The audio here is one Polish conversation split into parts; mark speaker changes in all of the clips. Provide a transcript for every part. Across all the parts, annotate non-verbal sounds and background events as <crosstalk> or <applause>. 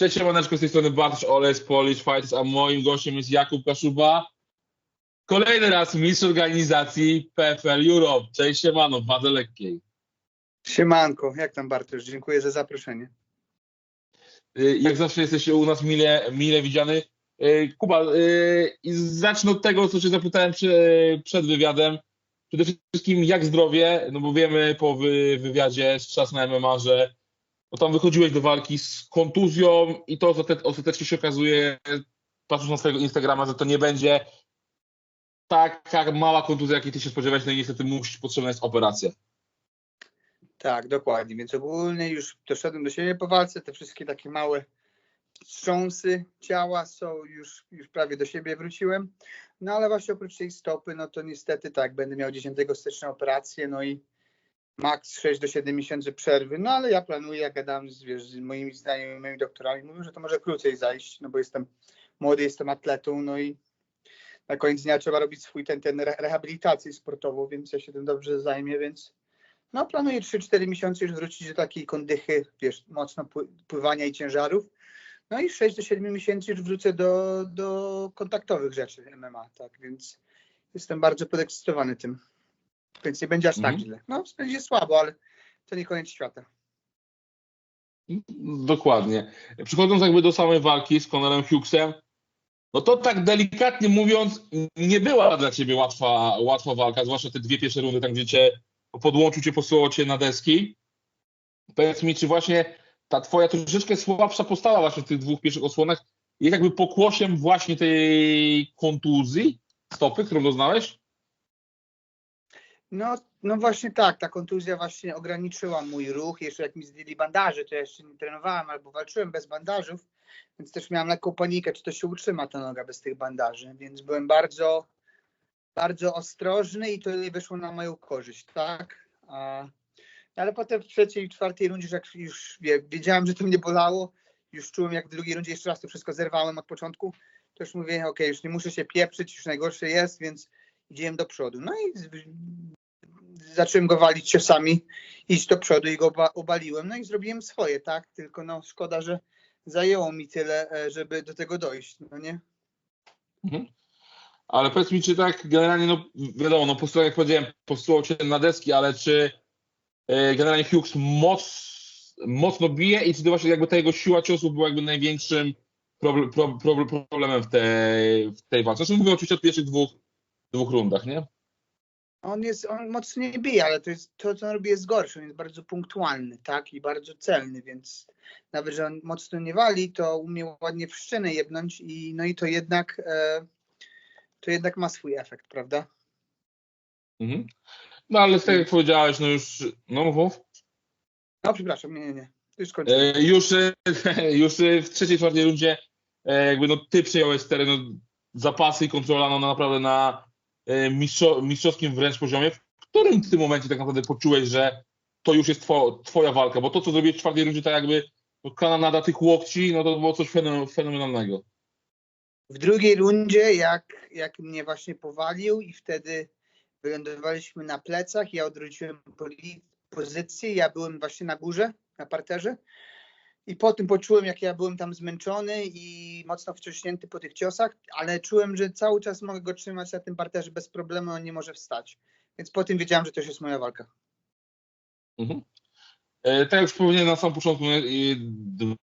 Speaker 1: Cześć, siemaneczko, z tej strony Bartosz Oles, Polish Fighters, a moim gościem jest Jakub Kaszuba. Kolejny raz mistrz organizacji PFL Europe. Cześć, siemano, w wadze lekkiej.
Speaker 2: Siemanko, jak tam Bartosz? Dziękuję za zaproszenie.
Speaker 1: Y, Jak zawsze jesteś u nas mile, mile widziany. Y, Kuba, y, zacznę od tego, co cię zapytałem przed wywiadem. Przede wszystkim, jak zdrowie? No bo wiemy po wy, wywiadzie z czas na MMA, że no tam wychodziłeś do walki z kontuzją i to ostate- ostatecznie się okazuje, patrząc na swojego Instagrama, że to nie będzie taka mała kontuzja, jakiej ty się spodziewałeś, no i niestety musi, potrzebna jest operacja.
Speaker 2: Tak, dokładnie. Więc ogólnie już doszedłem do siebie po walce. Te wszystkie takie małe wstrząsy ciała są już, już prawie do siebie wróciłem. No ale właśnie oprócz tej stopy, no to niestety tak, będę miał 10 stycznia operację, no i maks 6 do 7 miesięcy przerwy. No ale ja planuję, jak gadam z, wiesz, z moimi znajomymi doktorami, mówią, że to może krócej zajść, no bo jestem młody, jestem atletą, no i na koniec dnia trzeba robić swój ten, ten re- rehabilitację sportową, więc ja się tym dobrze zajmie, więc no planuję 3-4 miesiące już wrócić do takiej kondychy, wiesz, mocno pły- pływania i ciężarów. No i 6 do 7 miesięcy już wrócę do, do kontaktowych rzeczy MMA, tak, więc jestem bardzo podekscytowany tym. Więc nie będzie aż
Speaker 1: Mhm.
Speaker 2: tak źle. No, będzie słabo, ale to nie koniec świata.
Speaker 1: Dokładnie. Przechodząc jakby do samej walki z Conorem Hughesem, no to tak delikatnie mówiąc, nie była dla ciebie łatwa, łatwa walka, zwłaszcza te dwie pierwsze rundy, tam gdzie cię podłączył cię, posłał cię na deski. Powiedz mi, czy właśnie ta twoja troszeczkę słabsza postawa właśnie w tych dwóch pierwszych osłonach jest jakby pokłosiem właśnie tej kontuzji stopy, którą doznałeś?
Speaker 2: No, no właśnie tak, ta kontuzja właśnie ograniczyła mój ruch. Jeszcze jak mi zdjęli bandaże, to ja jeszcze nie trenowałem albo walczyłem bez bandażów, więc też miałem lekką panikę, czy to się utrzyma ta noga bez tych bandaży, więc byłem bardzo, bardzo ostrożny i to wyszło na moją korzyść, tak? A, ale potem w trzeciej i czwartej rundzie, jak już wie, wiedziałem, że to mnie bolało, już czułem jak w drugiej rundzie jeszcze raz to wszystko zerwałem od początku, to już mówię, okej, już nie muszę się pieprzyć, już najgorsze jest, więc idziemy do przodu. No i zacząłem go walić ciosami, iść do przodu i go oba- obaliłem. No i zrobiłem swoje, tak? Tylko no szkoda, że zajęło mi tyle, e, żeby do tego dojść, no nie?
Speaker 1: Ale powiedz mi, czy tak generalnie, no wiadomo, no posłuchaj, jak powiedziałem, posłuchał cię na deski, ale czy e, generalnie Hughes moc, mocno bije i czy to właśnie jakby ta jego siła ciosu była jakby największym problem, pro, pro, problemem w tej, w tej walce? Zresztą mówię oczywiście o pierwszych dwóch, dwóch rundach, nie?
Speaker 2: On jest, on mocno nie bije, ale to jest, to co on robi jest gorsze, on jest bardzo punktualny, tak? I bardzo celny, więc nawet, że on mocno nie wali, to umie ładnie w szczynę jebnąć i no i to jednak, e, to jednak ma swój efekt, prawda?
Speaker 1: Mhm. No ale tak jak powiedziałeś, no już, no mów, mów.
Speaker 2: No przepraszam, nie, nie, nie. Już skończyłem.
Speaker 1: E, już, <laughs> już w trzeciej, czwartej rundzie e, jakby no ty przejąłeś teren, no, zapasy i kontrola no, naprawdę na mistrzo, mistrzowskim wręcz poziomie. W którym w tym momencie tak naprawdę poczułeś, że to już jest two, twoja walka? Bo to, co zrobiłeś w czwartej rundzie, tak jakby no, kanonada tych łokci, no to było coś fenom- fenomenalnego.
Speaker 2: W drugiej rundzie, jak, jak mnie właśnie powalił i wtedy wylądowaliśmy na plecach, ja odwróciłem pozycję, ja byłem właśnie na górze, na parterze i po tym poczułem, jak ja byłem tam zmęczony i mocno wciśnięty po tych ciosach, ale czułem, że cały czas mogę go trzymać na tym parterze bez problemu, on nie może wstać. Więc po tym wiedziałem, że to już jest moja walka.
Speaker 1: Mhm. E, tak jak powiedziałem na samym początku,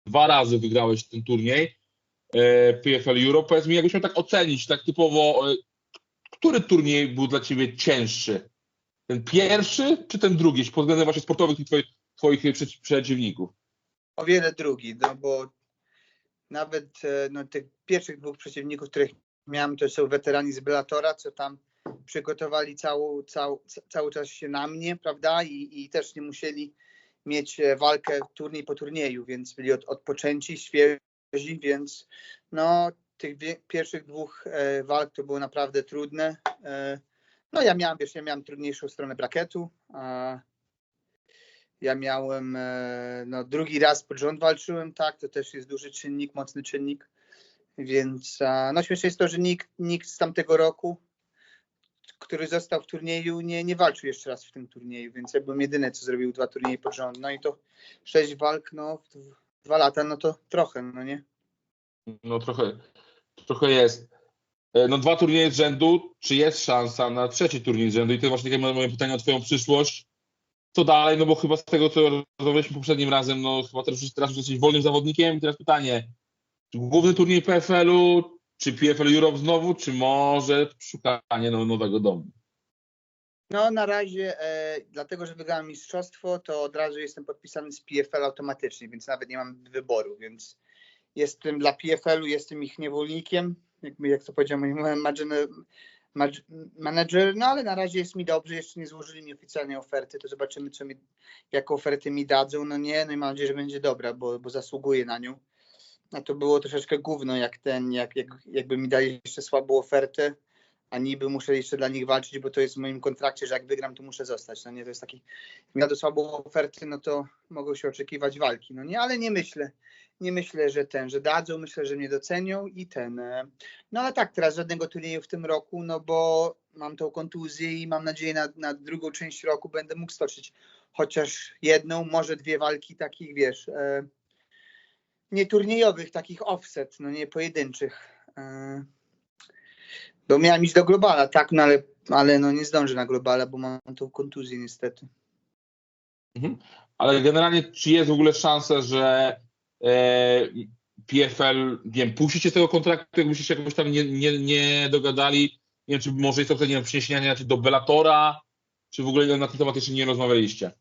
Speaker 1: dwa razy wygrałeś ten turniej e, PFL Euro. Powiedz mi, jakbyś miał tak ocenić, tak typowo, e, który turniej był dla ciebie cięższy? Ten pierwszy czy ten drugi, pod względem właśnie sportowych i twoich, twoich przeci- przeciwników?
Speaker 2: O wiele drugi, no bo nawet e, no, tych pierwszych dwóch przeciwników, których miałem, to są weterani z Bellatora, co tam przygotowali całą, cał, ca- cały czas się na mnie, prawda? I, I też nie musieli mieć e, walkę turniej po turnieju, więc byli od, odpoczęci, świeżi, więc no tych wie, pierwszych dwóch e, walk to było naprawdę trudne. E, no ja miałem, wiesz, ja miałem trudniejszą stronę braketu, a ja miałem, e, no drugi raz pod rząd walczyłem, tak, to też jest duży czynnik, mocny czynnik, więc a, no śmieszne jest to, że nikt, nikt z tamtego roku, który został w turnieju, nie, nie walczył jeszcze raz w tym turnieju, więc ja byłem jedyny, co zrobił dwa turnieje pod rząd, no i to sześć walk, no dwa lata, no to trochę, no nie?
Speaker 1: No trochę, trochę jest. E, No dwa turnieje z rzędu, czy jest szansa na trzeci turniej z rzędu? I to właśnie takie moje pytanie o twoją przyszłość. Co dalej? No bo chyba z tego, co rozmawialiśmy poprzednim razem, no chyba teraz, teraz już jesteś wolnym zawodnikiem. I teraz pytanie, czy główny turniej PFL-u, czy PFL Europe znowu, czy może szukanie no, nowego domu?
Speaker 2: No na razie, e, dlatego że wygrałem mistrzostwo, to od razu jestem podpisany z PFL automatycznie, więc nawet nie mam wyboru, więc jestem dla PFL-u, jestem ich niewolnikiem, jakby jak to powiedział mój manager, no ale na razie jest mi dobrze, jeszcze nie złożyli mi oficjalnej oferty, to zobaczymy, co mi, jaką ofertę mi dadzą, no nie, no i mam nadzieję, że będzie dobra, bo, bo zasługuję na nią. A to było troszeczkę gówno, jak ten, jak, jak, jakby mi dali jeszcze słabą ofertę, a niby muszę jeszcze dla nich walczyć, bo to jest w moim kontrakcie, że jak wygram, to muszę zostać. No nie, to jest taki, mi dadzą słabą ofertę, no to mogą się oczekiwać walki, no nie, ale nie myślę, nie myślę, że ten, że dadzą, myślę, że mnie docenią i ten, e, no ale tak, teraz żadnego turnieju w tym roku, no bo mam tą kontuzję i mam nadzieję na, na drugą część roku będę mógł stoczyć chociaż jedną, może dwie walki takich, wiesz, e, nie turniejowych, takich offset, no nie pojedynczych. Bo miałem iść do globala, tak, no ale, ale no nie zdążę na globala, bo mam tą kontuzję niestety.
Speaker 1: Ale generalnie, czy jest w ogóle szansa, że e, PFL, nie wiem, puścicie z tego kontraktu, jakbyście się jakoś tam nie, nie, nie dogadali? Nie wiem, czy może jest to nie wiem, przeniesienia do Bellatora, czy w ogóle na ten temat jeszcze nie rozmawialiście?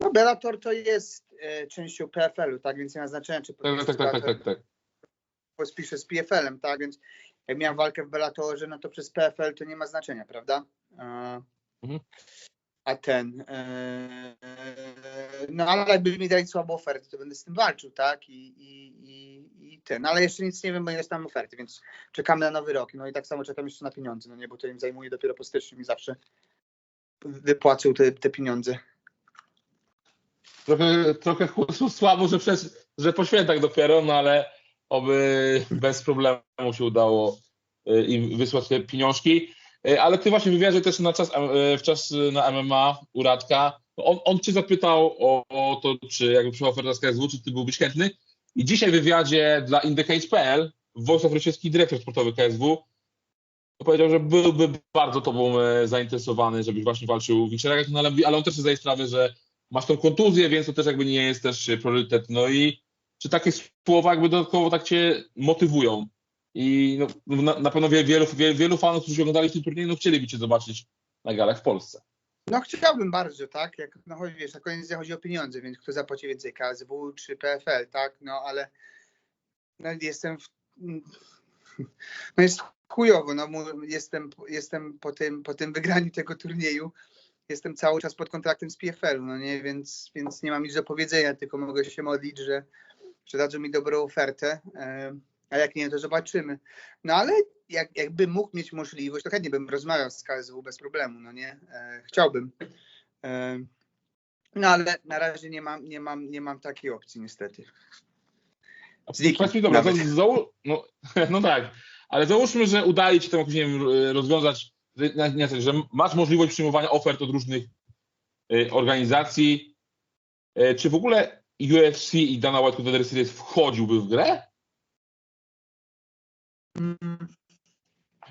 Speaker 2: No Bellator to jest e, częścią PFL-u, tak, więc nie ma znaczenia, czy
Speaker 1: Tak, tak, tak, tak, tak, tak.
Speaker 2: podpiszę z PFL-em, tak, więc jak miałem walkę w Bellatorze, no to przez PFL to nie ma znaczenia, prawda? E,
Speaker 1: Mhm.
Speaker 2: A ten, e, no ale jakby mi dali słabą ofertę, to będę z tym walczył, tak, i, i, i, i ten, ale jeszcze nic nie wiem, bo nie dostałem oferty, więc czekamy na nowy rok, no i tak samo czekam jeszcze na pieniądze, no nie, bo to im zajmuje dopiero po styczniu mi zawsze wypłacą te, te pieniądze.
Speaker 1: Trochę, trochę słabo, że, przez, że po świętach dopiero, no ale oby bez problemu się udało y, im wysłać te pieniążki. Y, Ale ty właśnie wywiadzie też na czas, y, w czas na MMA u Radka, on, on cię zapytał o, o to, czy jakby przyszła oferta z KSW, czy ty byłbyś chętny. I dzisiaj w wywiadzie dla Indecade.pl Wojciech Wróciewski, dyrektor sportowy KSW, powiedział, że byłby bardzo tobą e, zainteresowany, żebyś właśnie walczył w Wikszerach, no ale, ale on też sobie zdaje sprawę, że masz tą kontuzję, więc to też jakby nie jest też priorytet. No i czy takie słowa jakby dodatkowo tak cię motywują? I no, na, na pewno wielu, wielu, wielu fanów, którzy oglądali ten turniej, no chcieliby cię zobaczyć na galach w Polsce.
Speaker 2: No chciałbym bardzo, tak? Jak, no chodzi, wiesz, na koniec chodzi o pieniądze, więc kto zapłaci więcej, KSW czy PFL, tak? No ale no, jestem w, <laughs> no jest chujowo, no jestem, jestem po tym, po tym wygraniu tego turnieju, jestem cały czas pod kontraktem z PFL, no nie, więc, więc nie mam nic do powiedzenia, tylko mogę się modlić, że, że dadzą mi dobrą ofertę, e, a jak nie, to zobaczymy. No ale jak, jakbym mógł mieć możliwość, to chętnie bym rozmawiał z KSW bez problemu, no nie, e, chciałbym. E, no ale na razie nie mam, nie mam, nie mam takiej opcji niestety. Z nikim
Speaker 1: dobra, to załó- no, <laughs> no tak, ale załóżmy, że udaje ci to jakoś, nie wiem, rozwiązać, że, nie, nie, że masz możliwość przyjmowania ofert od różnych organizacji. Czy w ogóle UFC i Dana White Contender Series wchodziłby w grę?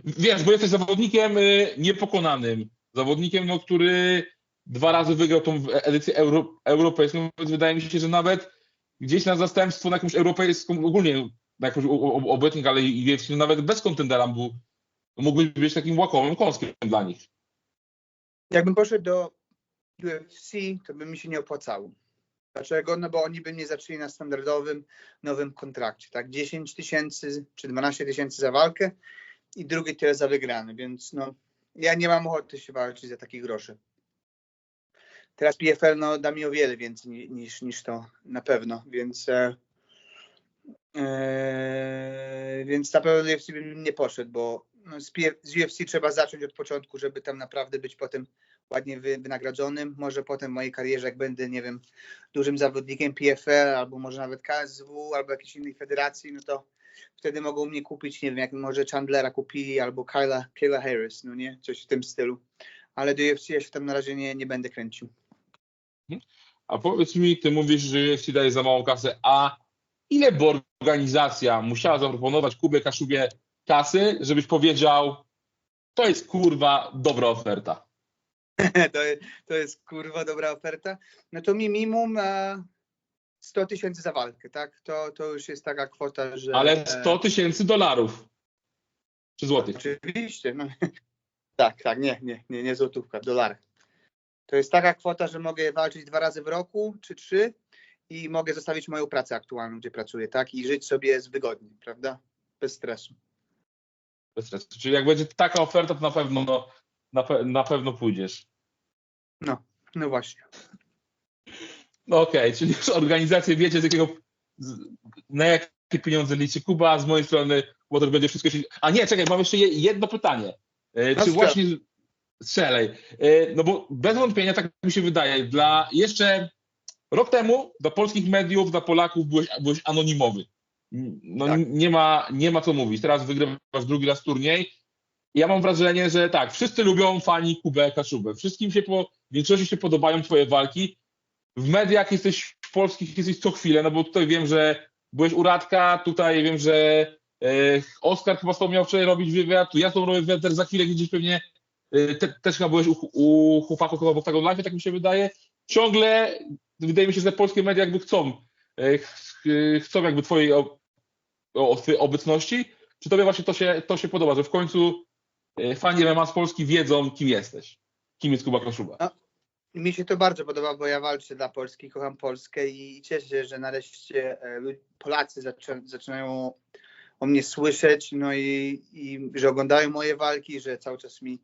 Speaker 1: Wiesz, bo jesteś zawodnikiem y, niepokonanym, zawodnikiem, no, który dwa razy wygrał tą edycję euro, europejską, więc wydaje mi się, że nawet gdzieś na zastępstwo na jakąś europejską, ogólnie na jakąś obecnik, ale i UFC, no nawet bez kontendera był, mógłbyś być takim łakomym kąskiem dla nich.
Speaker 2: Jakbym poszedł do UFC, to by mi się nie opłacało. Dlaczego? No bo oni by mnie zaczęli na standardowym, nowym kontrakcie, tak? 10 tysięcy czy 12 tysięcy za walkę i drugi tyle za wygrany, więc no ja nie mam ochoty się walczyć za takie grosze. Teraz PFL no, da mi o wiele więcej ni- niż, niż to na pewno, więc e, e, więc na pewno UFC bym nie poszedł, bo no, z, UFC trzeba zacząć od początku, żeby tam naprawdę być potem ładnie wy, wynagrodzonym. Może potem w mojej karierze, jak będę, nie wiem, dużym zawodnikiem PFL, albo może nawet KSW, albo jakiejś innej federacji, no to wtedy mogą mnie kupić, nie wiem, jak może Chandlera kupili, albo Kyla, Kyla Harris, no nie, coś w tym stylu. Ale do UFC ja się tam na razie nie, nie będę kręcił.
Speaker 1: A powiedz mi, ty mówisz, że ci daje za małą kasę, a ile organizacja musiała zaproponować Kubie Kaszubie kasy, żebyś powiedział, to jest kurwa dobra oferta. <laughs>
Speaker 2: to, to jest kurwa dobra oferta. No to minimum e, 100 tysięcy za walkę, tak? To, to już jest taka kwota, że...
Speaker 1: Ale 100 tysięcy dolarów. Czy złotych?
Speaker 2: Oczywiście. No. <laughs> tak, tak, nie, nie, nie, nie złotówka, dolar. To jest taka kwota, że mogę walczyć dwa razy w roku, czy trzy i mogę zostawić moją pracę aktualną, gdzie pracuję, tak? I żyć sobie z wygodnie, prawda? Bez stresu.
Speaker 1: Bez stresu. Czyli jak będzie taka oferta, to na pewno, no, na, pe na pewno pójdziesz.
Speaker 2: No, no właśnie.
Speaker 1: No okej, okay, czyli już organizację wiecie, z jakiego, z, na jakie pieniądze liczy Kuba, a z mojej strony Łotor będzie wszystko się... A nie, czekaj, mam jeszcze jedno pytanie. E, czy właśnie... Strzelej. E, no bo bez wątpienia, tak mi się wydaje, dla jeszcze rok temu dla polskich mediów, dla Polaków byłeś, byłeś anonimowy. No tak. nie, ma, nie ma co mówić. Teraz wygrywasz drugi raz turniej. Ja mam wrażenie, że tak, wszyscy lubią fani Kubę Kaszubę. Wszystkim się po, w większości się podobają twoje walki. W mediach jesteś w polskich jesteś co chwilę, no bo tutaj wiem, że byłeś u Radka, tutaj wiem, że e, Oskar chyba z tobą miał wczoraj robić wywiad, tu ja z tobą robię wywiad, za chwilę gdzieś pewnie e, te, też chyba byłeś u, u chłopaków chyba w Octagon Live, tak mi się wydaje. Ciągle wydaje mi się, że polskie media jakby chcą, e, chcą jakby twojej obecności. Czy tobie właśnie to się, to się podoba, że w końcu e, fani MMA z Polski wiedzą, kim jesteś? Kim jest Kuba Koszuba?
Speaker 2: No, mi się to bardzo podoba, bo ja walczę dla Polski, kocham Polskę i cieszę się, że nareszcie e, Polacy zaczynają o mnie słyszeć, no i, i że oglądają moje walki, że cały czas mi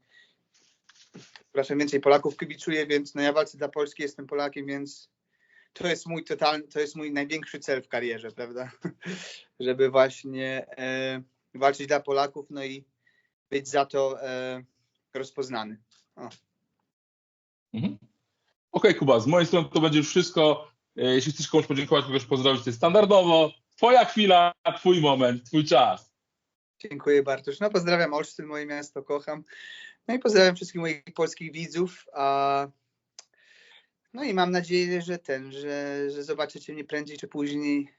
Speaker 2: przepraszam, więcej Polaków kibicuje, więc no ja walczę dla Polski, jestem Polakiem, więc to jest mój totalny, to jest mój największy cel w karierze, prawda? <laughs> Żeby właśnie e, walczyć dla Polaków, no i być za to e, rozpoznany.
Speaker 1: Mhm. Okej, okay, Kuba, z mojej strony to będzie już wszystko. E, jeśli chcesz komuś podziękować, kogoś pozdrowić, to jest standardowo. Twoja chwila, twój moment, twój czas.
Speaker 2: Dziękuję Bartosz. No pozdrawiam Olsztyn, moje miasto, kocham. No i pozdrawiam wszystkich moich polskich widzów. A no i mam nadzieję, że ten, że, że zobaczycie mnie prędzej czy później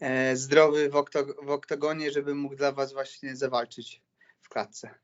Speaker 2: e, zdrowy w, oktog w żebym mógł dla Was właśnie zawalczyć w klatce.